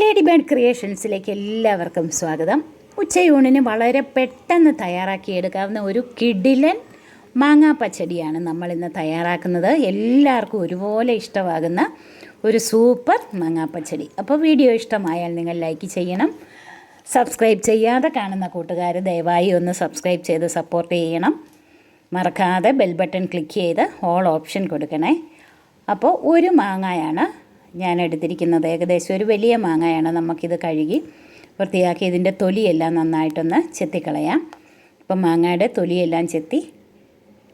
Lady bird ക്രിയേഷൻസിലേക്ക് എല്ലാവർക്കും സ്വാഗതം. ഉച്ചയൂണിന് വളരെ പെട്ടെന്ന് തയ്യാറാക്കിയെടുക്കാവുന്ന ഒരു കിടിലൻ മാങ്ങാ പച്ചടിയാണ് നമ്മൾ ഇന്ന് തയ്യാറാക്കുന്നത്. എല്ലാവർക്കും ഒരുപോലെ ഇഷ്ടമാകുന്ന ഒരു സൂപ്പർ മാങ്ങാ പച്ചടി. അപ്പോൾ വീഡിയോ ഇഷ്ടമായാൽ നിങ്ങൾ ലൈക്ക് ചെയ്യണം സബ്സ്ക്രൈബ് ചെയ്യാതെ കാണുന്ന കൂട്ടുകാർ ദയവായി ഒന്ന് സബ്സ്ക്രൈബ് ചെയ്ത് സപ്പോർട്ട് ചെയ്യണം. മറക്കാതെ ബെൽ ബട്ടൺ ക്ലിക്ക് ചെയ്ത് ഓൾ ഓപ്ഷൻ കൊടുക്കണേ. അപ്പോൾ ഒരു മാങ്ങയാണ് ഞാൻ എടുത്തിരിക്കുന്നത് ഏകദേശം ഒരു വലിയ മാങ്ങയാണ് നമുക്കിത് കഴുകി വൃത്തിയാക്കി ഇതിന്റെ തൊലിയെല്ലാം നന്നായിട്ടൊന്ന് ചെത്തിക്കളയാം. അപ്പം മാങ്ങയുടെ തൊലിയെല്ലാം ചെത്തി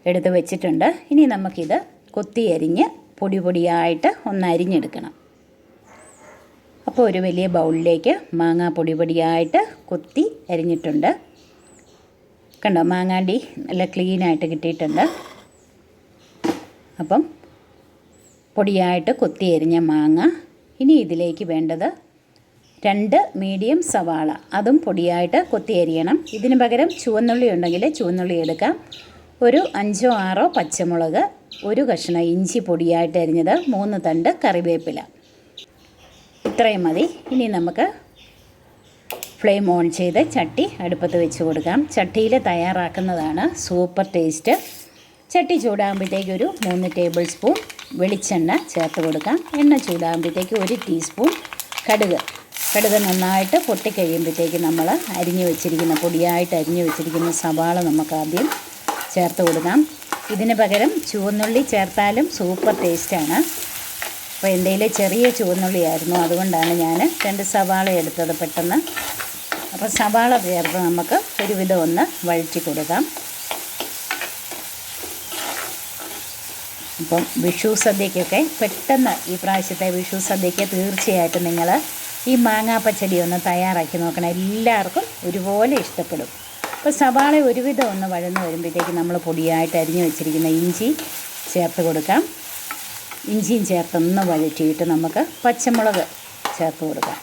എടുത്ത് വെച്ചിട്ടുണ്ട്. ഇനി നമുക്കിത് കൊത്തി അരിഞ്ഞ് പൊടി പൊടിയായിട്ട് ഒന്ന് അരിഞ്ഞെടുക്കണം. അപ്പോൾ ഒരു വലിയ ബൗളിലേക്ക് മാങ്ങ പൊടി പൊടിയായിട്ട് കൊത്തി അരിഞ്ഞിട്ടുണ്ട്. കണ്ടോ മാങ്ങാണ്ടി നല്ല ക്ലീനായിട്ട് കിട്ടിയിട്ടുണ്ട്. അപ്പം പൊടിയായിട്ട് കൊത്തി എരിഞ്ഞ മാങ്ങ. ഇനി ഇതിലേക്ക് വേണ്ടത് രണ്ട് മീഡിയം സവാള. അതും പൊടിയായിട്ട് കൊത്തി എരിയണം ഇതിന് പകരം ചുവന്നുള്ളി ഉണ്ടെങ്കിൽ ചുവന്നുള്ളി എടുക്കാം. ഒരു അഞ്ചോ ആറോ പച്ചമുളക് ഒരു കഷ്ണം ഇഞ്ചി പൊടിയായിട്ട് അരിഞ്ഞത് മൂന്ന് തണ്ട് കറിവേപ്പില. ഇത്രയും മതി. ഇനി നമുക്ക് ഫ്ലെയിം ഓൺ ചെയ്ത് ചട്ടി അടുപ്പത്ത് വെച്ച് കൊടുക്കാം. ചട്ടിയിൽ തയ്യാറാക്കുന്നതാണ് സൂപ്പർ ടേസ്റ്റ്. ചട്ടി ചൂടാകുമ്പോഴത്തേക്കൊരു മൂന്ന് ടേബിൾ സ്പൂൺ വെളിച്ചെണ്ണ ചേർത്ത് കൊടുക്കാം. എണ്ണ ചൂടാകുമ്പോഴത്തേക്ക് ഒരു ടീസ്പൂൺ കടുക്. കടുക് നന്നായിട്ട് പൊട്ടിക്കഴിയുമ്പോഴത്തേക്ക് നമ്മൾ അരിഞ്ഞു വെച്ചിരിക്കുന്ന പൊടിയായിട്ട് അരിഞ്ഞു വെച്ചിരിക്കുന്ന സവാള നമുക്ക് ആദ്യം ചേർത്ത് കൊടുക്കാം. ഇതിന് പകരം ചുവന്നുള്ളി ചേർത്താലും സൂപ്പർ ടേസ്റ്റാണ് അപ്പോൾ എന്റെ ചെറിയ ചുവന്നുള്ളിയായിരുന്നു. അതുകൊണ്ടാണ് ഞാൻ രണ്ട് സവാള എടുത്തത് പെട്ടെന്ന്. അപ്പോൾ സവാള ചേർത്ത് നമുക്ക് ഒരുവിധം ഒന്ന് വഴറ്റി കൊടുക്കാം. അപ്പം വിഷു സദ്യക്കൊക്കെ പെട്ടെന്ന് ഈ പ്രാവശ്യത്തെ വിഷു സദ്യക്ക് തീർച്ചയായിട്ടും നിങ്ങൾ ഈ മാങ്ങാ പച്ചടി ഒന്ന് തയ്യാറാക്കി നോക്കണം. എല്ലാവർക്കും ഒരുപോലെ ഇഷ്ടപ്പെടും. അപ്പോൾ സവാള ഒരുവിധം ഒന്ന് വഴന്ന് വരുമ്പോഴത്തേക്ക് നമ്മൾ പൊടിയായിട്ട് അരിഞ്ഞു വെച്ചിരിക്കുന്ന ഇഞ്ചി ചേർത്ത് കൊടുക്കാം. ഇഞ്ചിയും ചേർത്തൊന്ന് വഴറ്റിയിട്ട് നമുക്ക് പച്ചമുളക് ചേർത്ത് കൊടുക്കാം.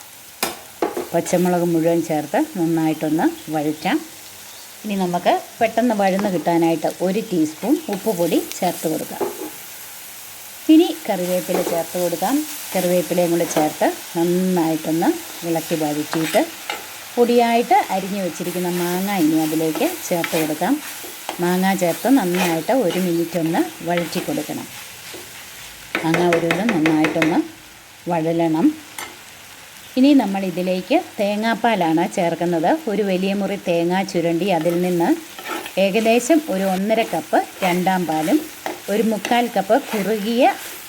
പച്ചമുളക് മുഴുവൻ ചേർത്ത് നന്നായിട്ടൊന്ന് വഴറ്റാം. ഇനി നമുക്ക് പെട്ടെന്ന് വഴന്ന് കിട്ടാനായിട്ട് ഒരു ടീസ്പൂൺ ഉപ്പ് പൊടി ചേർത്ത് കൊടുക്കാം. ഇനി കറിവേപ്പില ചേർത്ത് കൊടുക്കാം. കറിവേപ്പിലയും കൂടെ ചേർത്ത് നന്നായിട്ടൊന്ന് ഇളക്കി വഴറ്റിയിട്ട് പൊടിയായിട്ട് അരിഞ്ഞു വെച്ചിരിക്കുന്ന മാങ്ങ ഇനി അതിലേക്ക് ചേർത്ത് കൊടുക്കാം. മാങ്ങ ചേർത്ത് നന്നായിട്ട് ഒരു മിനിറ്റ് ഒന്ന് വഴറ്റി കൊടുക്കണം. മാങ്ങ ഒരു നന്നായിട്ടൊന്ന് വഴലണം. ഇനി നമ്മൾ ഇതിലേക്ക് തേങ്ങാപ്പാലാണ് ചേർക്കുന്നത്. ഒരു വലിയ മുറി തേങ്ങ ചുരണ്ടി അതിൽ നിന്ന് ഏകദേശം ഒരു ഒന്നര കപ്പ് രണ്ടാം പാലും ഒരു മുക്കാൽ കപ്പ് കുറുകിയ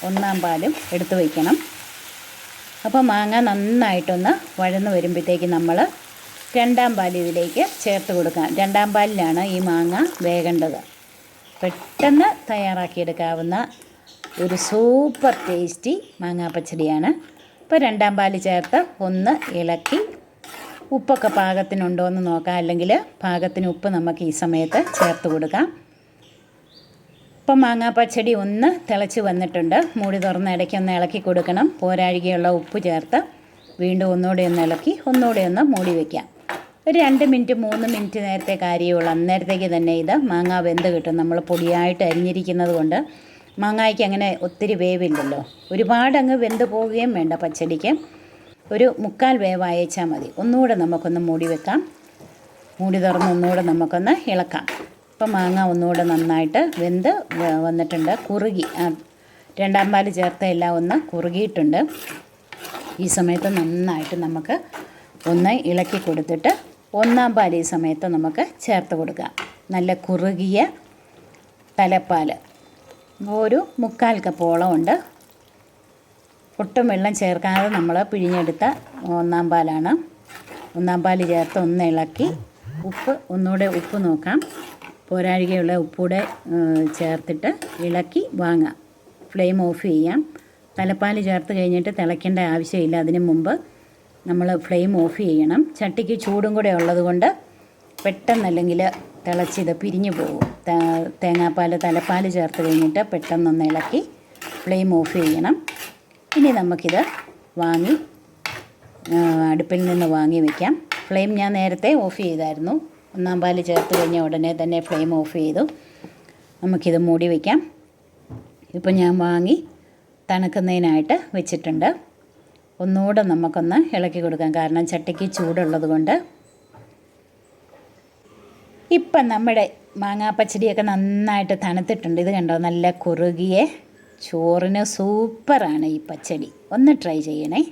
ഒന്നാം പാലും എടുത്തു വയ്ക്കണം. അപ്പോൾ മാങ്ങ നന്നായിട്ടൊന്ന് വഴന്ന് വരുമ്പോഴത്തേക്ക് നമ്മൾ രണ്ടാം പാൽ ഇതിലേക്ക് ചേർത്ത് കൊടുക്കാം. രണ്ടാം പാലിലാണ് ഈ മാങ്ങ വേകേണ്ടത്. പെട്ടെന്ന് തയ്യാറാക്കിയെടുക്കാവുന്ന ഒരു സൂപ്പർ ടേസ്റ്റി മാങ്ങാ പച്ചടിയാണ് ഇപ്പോൾ രണ്ടാം പാൽ ചേർത്ത് ഒന്ന് ഇളക്കി ഉപ്പൊക്കെ പാകത്തിനുണ്ടോ എന്ന് നോക്കാം. അല്ലെങ്കിൽ പാകത്തിന് ഉപ്പ് നമുക്ക് ഈ സമയത്ത് ചേർത്ത് കൊടുക്കാം. ഇപ്പം മാങ്ങാ പച്ചടി ഒന്ന് തിളച്ച് വന്നിട്ടുണ്ട്. മൂടി തുറന്ന് ഇടയ്ക്ക് ഒന്ന് ഇളക്കി കൊടുക്കണം. പോരാഴികയുള്ള ഉപ്പ് ചേർത്ത് വീണ്ടും ഒന്നുകൂടി ഒന്ന് ഇളക്കി ഒന്നുകൂടി ഒന്ന് മൂടി വയ്ക്കാം ഒരു രണ്ട് മിനിറ്റ് മൂന്ന് മിനിറ്റ് നേരത്തെ കാര്യമുള്ളൂ. അന്നേരത്തേക്ക് തന്നെ ഇത് മാങ്ങ വെന്ത് കിട്ടും. നമ്മൾ പൊടിയായിട്ട് അരിഞ്ഞിരിക്കുന്നത് കൊണ്ട് മാങ്ങായ്ക്ക് അങ്ങനെ ഒത്തിരി വേവില്ലല്ലോ. ഒരുപാട് അങ്ങ് വെന്ത് പോവുകയും വേണ്ട പച്ചടിക്ക്. ഒരു മുക്കാൽ വേവ് അയച്ചാൽ മതി. ഒന്നുകൂടെ നമുക്കൊന്ന് മൂടി വെക്കാം. മൂടി തുറന്ന് ഒന്നുകൂടെ നമുക്കൊന്ന് ഇളക്കാം. ഇപ്പം മാങ്ങ ഒന്നുകൂടെ നന്നായിട്ട് വെന്ത് വന്നിട്ടുണ്ട്. കുറുകി രണ്ടാം പാൽ ചേർത്ത എല്ലാം ഒന്ന് കുറുകിയിട്ടുണ്ട്. ഈ സമയത്ത് നന്നായിട്ട് നമുക്ക് ഒന്ന് ഇളക്കി കൊടുത്തിട്ട് ഒന്നാം പാൽ ഈ സമയത്ത് നമുക്ക് ചേർത്ത് കൊടുക്കാം. നല്ല കുറുകിയ തലപ്പാൽ ഒരു മുക്കാൽ കപ്പോളം ഉണ്ട്. ഒട്ടും വെള്ളം ചേർക്കാതെ നമ്മൾ പിഴിഞ്ഞെടുത്ത ഒന്നാം പാലാണ്. ഒന്നാം പാൽ ചേർത്ത് ഒന്ന് ഇളക്കി ഉപ്പ് ഒന്നുകൂടെ ഉപ്പ് നോക്കാം. പോരാഴികയുള്ള ഉപ്പൂടെ ചേർത്തിട്ട് ഇളക്കി വാങ്ങാം. ഫ്ലെയിം ഓഫ് ചെയ്യാം. തലപ്പാൽ ചേർത്ത് കഴിഞ്ഞിട്ട് തിളയ്ക്കേണ്ട ആവശ്യമില്ല. അതിന് മുമ്പ് നമ്മൾ ഫ്ലെയിം ഓഫ് ചെയ്യണം. ചട്ടിക്ക് ചൂടും കൂടെ ഉള്ളതുകൊണ്ട് പെട്ടെന്നല്ലെങ്കിൽ തിളച്ചിത് പിരിഞ്ഞു പോകും. തേങ്ങാപ്പാൽ തലപ്പാൽ ചേർത്ത് കഴിഞ്ഞിട്ട് പെട്ടെന്നൊന്ന് ഇളക്കി ഫ്ലെയിം ഓഫ് ചെയ്യണം. ഇനി നമുക്കിത് വാങ്ങി അടുപ്പിൽ നിന്ന് വാങ്ങി വയ്ക്കാം ഫ്ലെയിം ഞാൻ നേരത്തെ ഓഫ് ചെയ്തായിരുന്നു. ഒന്നാം പാൽ ചേർത്ത് കഴിഞ്ഞ ഉടനെ തന്നെ ഫ്ലെയിം ഓഫ് ചെയ്തു. നമുക്കിത് മൂടി വയ്ക്കാം ഇപ്പം ഞാൻ വാങ്ങി തണുക്കുന്നതിനായിട്ട് വെച്ചിട്ടുണ്ട്. ഒന്നുകൂടെ നമുക്കൊന്ന് ഇളക്കി കൊടുക്കാം. കാരണം ചട്ടിക്ക് ചൂടുള്ളത് കൊണ്ട്. ഇപ്പം നമ്മുടെ മാങ്ങാപ്പച്ചടിയൊക്കെ നന്നായിട്ട് തണുത്തിട്ടുണ്ട്. ഇത് കണ്ടോ? നല്ല കുറുകിയ ചോറിന് സൂപ്പറാണ് ഈ പച്ചടി. ഒന്ന് ട്രൈ ചെയ്യണേ.